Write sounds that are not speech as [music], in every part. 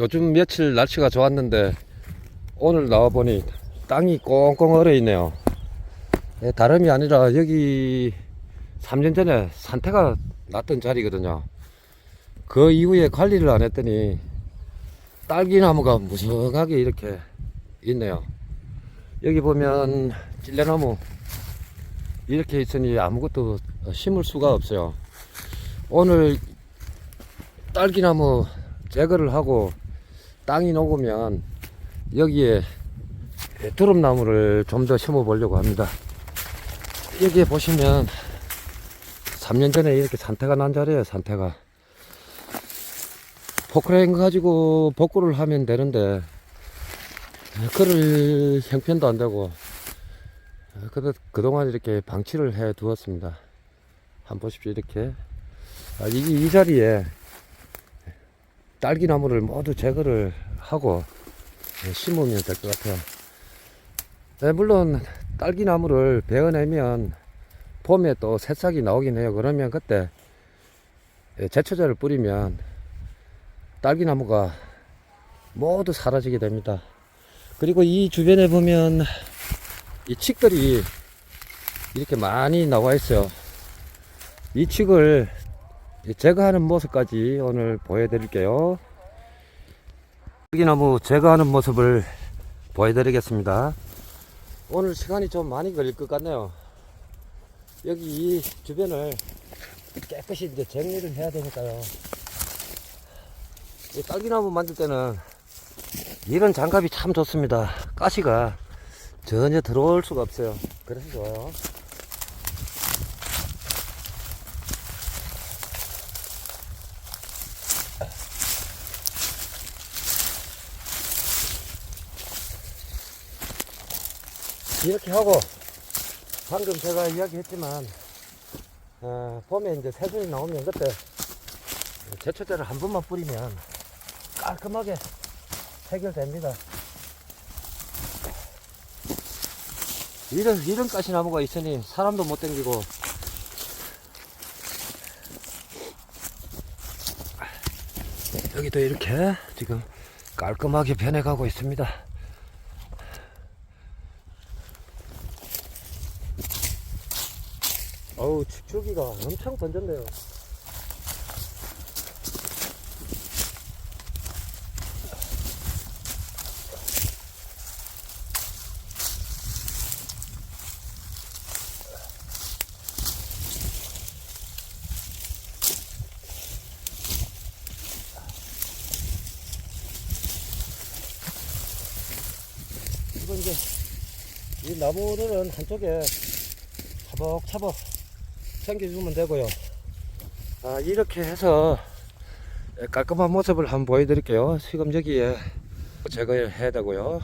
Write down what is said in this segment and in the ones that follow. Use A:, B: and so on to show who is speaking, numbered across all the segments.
A: 요즘 며칠 날씨가 좋았는데 오늘 나와보니 땅이 꽁꽁 얼어 있네요. 예, 다름이 아니라 여기 3년 전에 산태가 났던 자리거든요. 그 이후에 관리를 안 했더니 딸기나무가 무성하게 이렇게 있네요. 여기 보면 찔레나무 이렇게 있으니 아무것도 심을 수가 없어요. 오늘 딸기나무 제거를 하고 땅이 녹으면 여기에 두릅나무를 좀 더 심어 보려고 합니다. 여기에 보시면 3년 전에 이렇게 산태가 난 자리에요, 산태가. 포크레인 가지고 복구를 하면 되는데, 그럴 형편도 안 되고, 그동안 이렇게 방치를 해 두었습니다. 한번 보십시오, 이렇게. 아, 이, 이 자리에 딸기나무를 모두 제거를 하고 예, 심으면 될 것 같아요. 네, 물론 딸기나무를 베어내면 봄에 또 새싹이 나오긴 해요. 그러면 그때 예, 제초제를 뿌리면 딸기나무가 모두 사라지게 됩니다. 그리고 이 주변에 보면 이 칡들이 이렇게 많이 나와 있어요. 이 칡을 제거하는 모습까지 오늘 보여드릴게요. 딸기나무 제거하는 모습을 보여드리겠습니다. 오늘 시간이 좀 많이 걸릴 것 같네요. 여기 이 주변을 깨끗이 이제 정리를 해야 되니까요. 이 딸기나무 만들 때는 이런 장갑이 참 좋습니다. 가시가 전혀 들어올 수가 없어요. 그래서 좋아요. 이렇게 하고 방금 제가 이야기했지만 어, 봄에 이제 새순이 나오면 그때 제초제를 한 번만 뿌리면 깔끔하게 해결됩니다. 이런 이런 가시나무가 있으니 사람도 못 댕기고 여기도 이렇게 지금 깔끔하게 변해가고 있습니다. 어우 축축이가 엄청 번졌네요 나무는 한쪽에 차벅차벅 챙겨주면 되고요. 아, 이렇게 해서 깔끔한 모습을 한번 보여드릴게요. 지금 여기에 제거해야 되고요.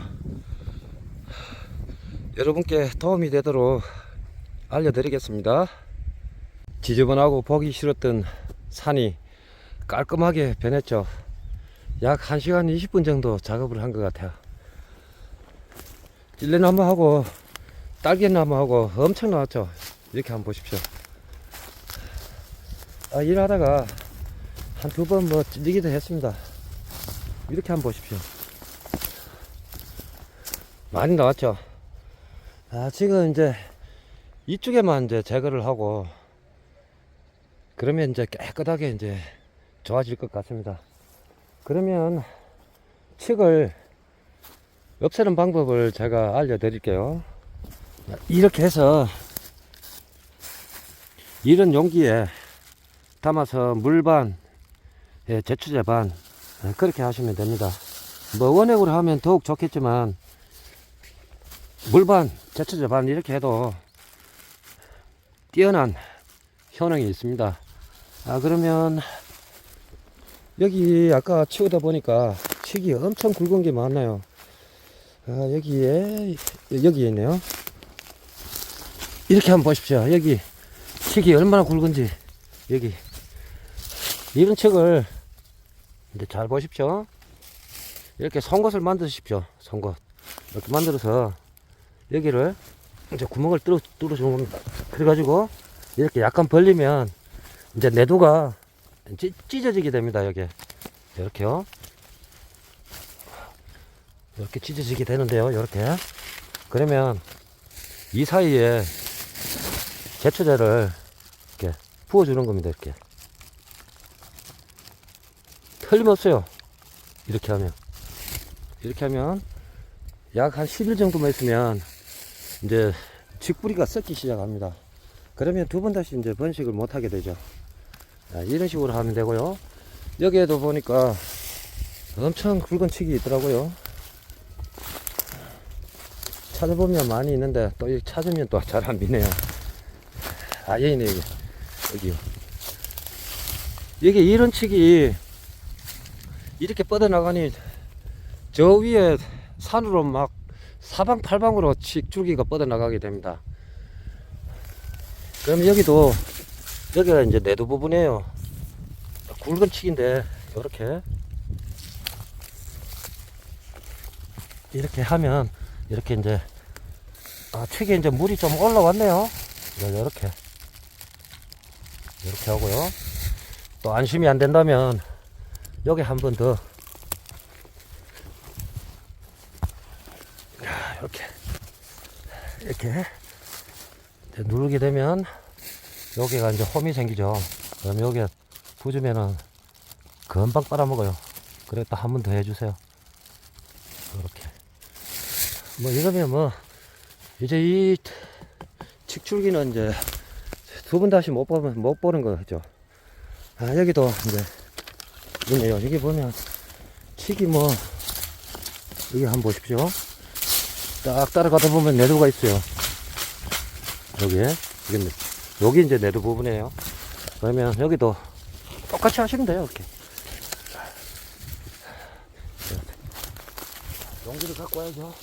A: 여러분께 도움이 되도록 알려드리겠습니다. 지저분하고 보기 싫었던 산이 깔끔하게 변했죠. 약 1시간 20분 정도 작업을 한 것 같아요. 찔레나무하고 딸기나무하고 엄청 나왔죠. 이렇게 한번 보십시오. 아, 일하다가 한 두 번 뭐 찔리기도 했습니다. 이렇게 한번 보십시오. 많이 나왔죠. 아, 지금 이제 이쪽에만 이제 제거를 하고 그러면 이제 깨끗하게 이제 좋아질 것 같습니다. 그러면 칡을 없애는 방법을 제가 알려드릴게요. 이렇게 해서 이런 용기에 담아서 물반, 예, 제초제 반 예, 그렇게 하시면 됩니다. 뭐 원액으로 하면 더욱 좋겠지만 물반, 제초제 반 이렇게 해도 뛰어난 효능이 있습니다. 아 그러면 여기 아까 치우다 보니까 칡이 엄청 굵은 게 많아요. 아, 여기에 여기에 있네요. 이렇게 한번 보십시오. 여기 칡이 얼마나 굵은지 여기 이런 책을 이제 잘 보십시오. 이렇게 송곳을 만드십시오. 송곳 이렇게 만들어서 여기를 이제 구멍을 뚫어 뚫어주는 겁니다. 그래가지고 이렇게 약간 벌리면 이제 내두가 찢, 찢어지게 됩니다. 여기 이렇게요. 이렇게 찢어지게 되는데요. 이렇게. 그러면 이 사이에 제초제를 이렇게 부어주는 겁니다. 이렇게. 틀림없어요. 이렇게 하면. 이렇게 하면 약 한 10일 정도만 있으면 이제 직뿌리가 썩기 시작합니다. 그러면 두 번 다시 이제 번식을 못 하게 되죠. 자, 이런 식으로 하면 되고요. 여기에도 보니까 엄청 굵은 칡이 있더라고요. 찾아보면 많이 있는데 또이 찾으면 또 잘 안 미네요. 아, 여기 있네, 여기. 여기요. 이게 이런 칡이 이렇게 뻗어나가니 저 위에 산으로 막 사방팔방으로 칡 줄기가 뻗어나가게 됩니다. 그럼 여기도 여기가 이제 내두 부분이에요. 굵은 칡인데 이렇게 이렇게 하면 이렇게 이제 아 칡에 이제 물이 좀 올라왔네요. 이렇게 이렇게 하고요. 또 안심이 안 된다면 여기 한 번 더 이렇게 이렇게 누르게 되면 여기가 이제 홈이 생기죠. 그럼 여기에 부주면은 금방 빨아먹어요. 그래 또한번 더 해주세요. 이렇게 뭐 이러면 뭐 이제 이 칡줄기는 이제 두 번 다시 못 보면 못 보는 거죠. 아 여기도 이제 있네요. 여기 보면 칡이 뭐 여기 한번 보십시오. 딱 따라가다 보면 내도가 있어요. 여기에 이게 여기 이제 내도 부분이에요. 그러면 여기도 똑같이 하시면 돼요. 이렇게. 용기를 갖고 와야죠.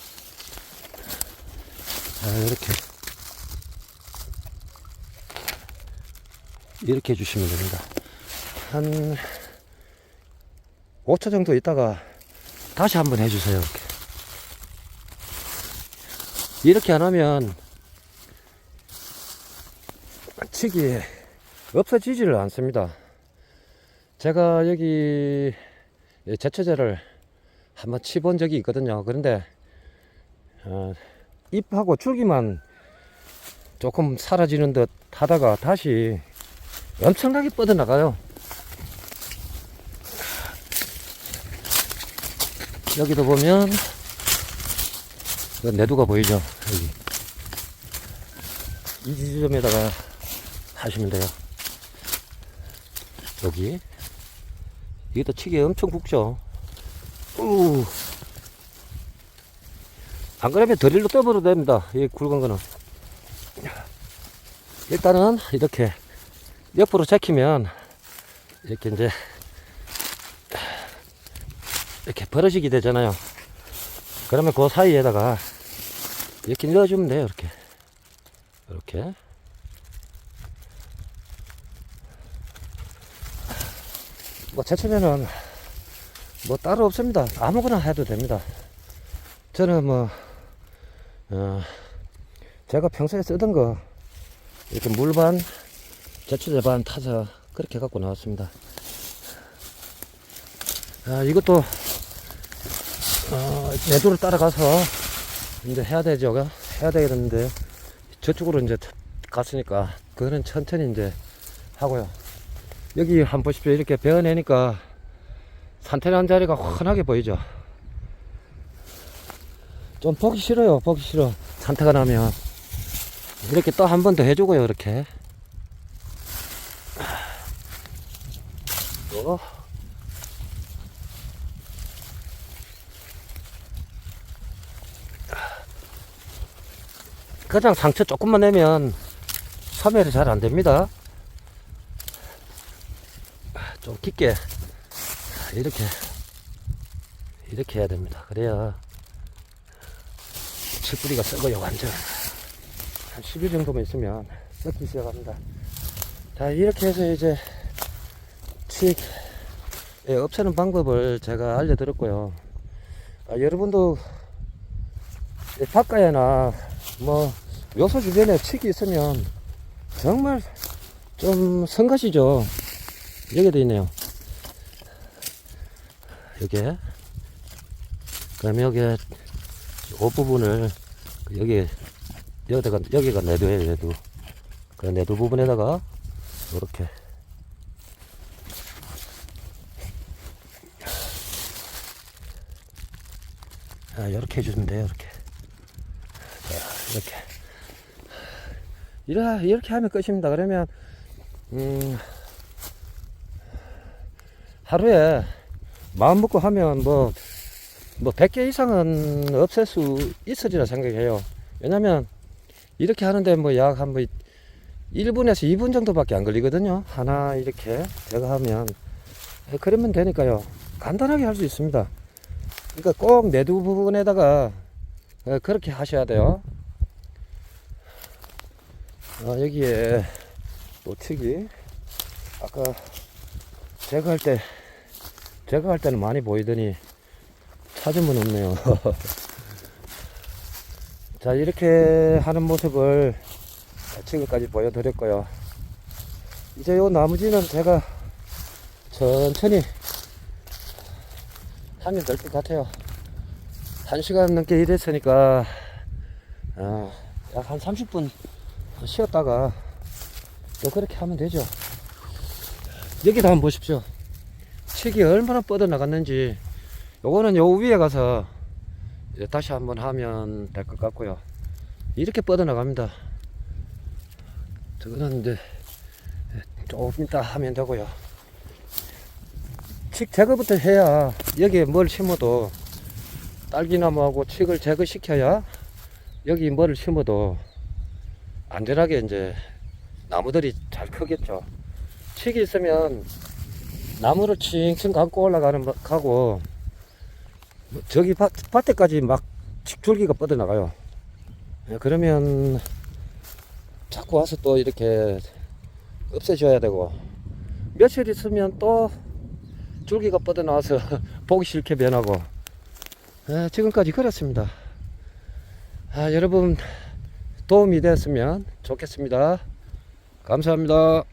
A: 자, 이렇게. 이렇게 해주시면 됩니다. 한 5초 정도 있다가 다시 한번 해주세요. 이렇게. 이렇게 안 하면 칡이 없어지지를 않습니다. 제가 여기 제초제를 한번 치본 적이 있거든요. 그런데 어, 잎하고 줄기만 조금 사라지는 듯 하다가 다시 엄청나게 뻗어나가요. 여기도 보면 그 내두가 보이죠? 여기. 이 지점에다가 하시면 돼요. 여기. 이게 또 치기 엄청 굵죠? 우. 안 그러면 드릴로 떠버려도 됩니다. 이 굵은 거는. 일단은 이렇게 옆으로 제키면 이렇게 이제 이렇게 벌어지게 되잖아요. 그러면 그 사이에다가 이렇게 넣어주면 돼요. 이렇게. 이렇게. 뭐 제초제는 뭐 따로 없습니다. 아무거나 해도 됩니다. 저는 뭐, 어, 제가 평소에 쓰던 거, 이렇게 물반, 제초제 반 타서 그렇게 갖고 나왔습니다. 아, 이것도, 어, 내도를 따라가서 이제 해야 되죠. 해야 되겠는데, 저쪽으로 이제 갔으니까, 그거는 천천히 이제 하고요. 여기 한번 보십시오. 이렇게 베어내니까 산태난 자리가 훤하게 보이죠. 좀 보기 싫어요. 보기 싫어. 산태가 나면. 이렇게 또 한 번 더 해주고요. 이렇게. 또. 그냥 상처 조금만 내면 소멸이 잘 안 됩니다. 좀 깊게 이렇게 이렇게 해야 됩니다. 그래야 칠뿌리가 썩어요 완전 한 10일 정도만 있으면 썩기 시작합니다. 자 이렇게 해서 이제 칡 예, 없애는 방법을 제가 알려드렸고요. 아, 여러분도 이 바깥에나 뭐 묘소 주변에 칡이 있으면 정말 좀 성가시죠. 여기도 있네요. 여기에. 그러면 여기 이 부분을 여기 여기다가 여기가 내도예요 내도 그 내도 부분에다가 이렇게 아, 이렇게 해주면 돼요 이렇게 자, 이렇게 이렇게 이렇게 하면 끝입니다 그러면 음 하루에 마음 먹고 하면 뭐, 뭐 100개 이상은 없앨 수 있으리라 생각해요. 왜냐면 이렇게 하는데 뭐 약 한뭐 1분에서 2분 정도밖에 안 걸리거든요. 하나 이렇게 제가 하면. 예, 그러면 되니까요. 간단하게 할 수 있습니다. 그러니까 꼭 내두 부분에다가 예, 그렇게 하셔야 돼요. 아, 여기에 노치기. 아까 제가 할 때, 제가 할 때는 많이 보이더니 찾은 분 없네요. [laughs] 자, 이렇게 하는 모습을 지금까지 보여드렸고요. 이제 요 나머지는 제가 천천히 하면 될 것 같아요. 한 시간 넘게 일했으니까, 아, 약한 30분 쉬었다가 또 그렇게 하면 되죠. 여기도 한번 보십시오. 칡이 얼마나 뻗어 나갔는지 요거는 요 위에 가서 다시 한번 하면 될 것 같고요. 이렇게 뻗어 나갑니다. 저거는 이제 조금 이따 하면 되고요. 칡 제거부터 해야 여기에 뭘 심어도 딸기나무하고 칡을 제거시켜야 여기 뭐를 심어도 안전하게 이제 나무들이 잘 크겠죠. 칡이 있으면 나무를 칭칭 감고 올라가는 거- 가고 뭐 저기 밭, 밭에까지 막 줄기가 뻗어나가요. 예, 그러면 자꾸 와서 또 이렇게 없애줘야 되고 며칠 있으면 또 줄기가 뻗어나와서 [laughs] 보기 싫게 변하고 예, 지금까지 그렇습니다. 아, 여러분 도움이 됐으면 좋겠습니다. 감사합니다.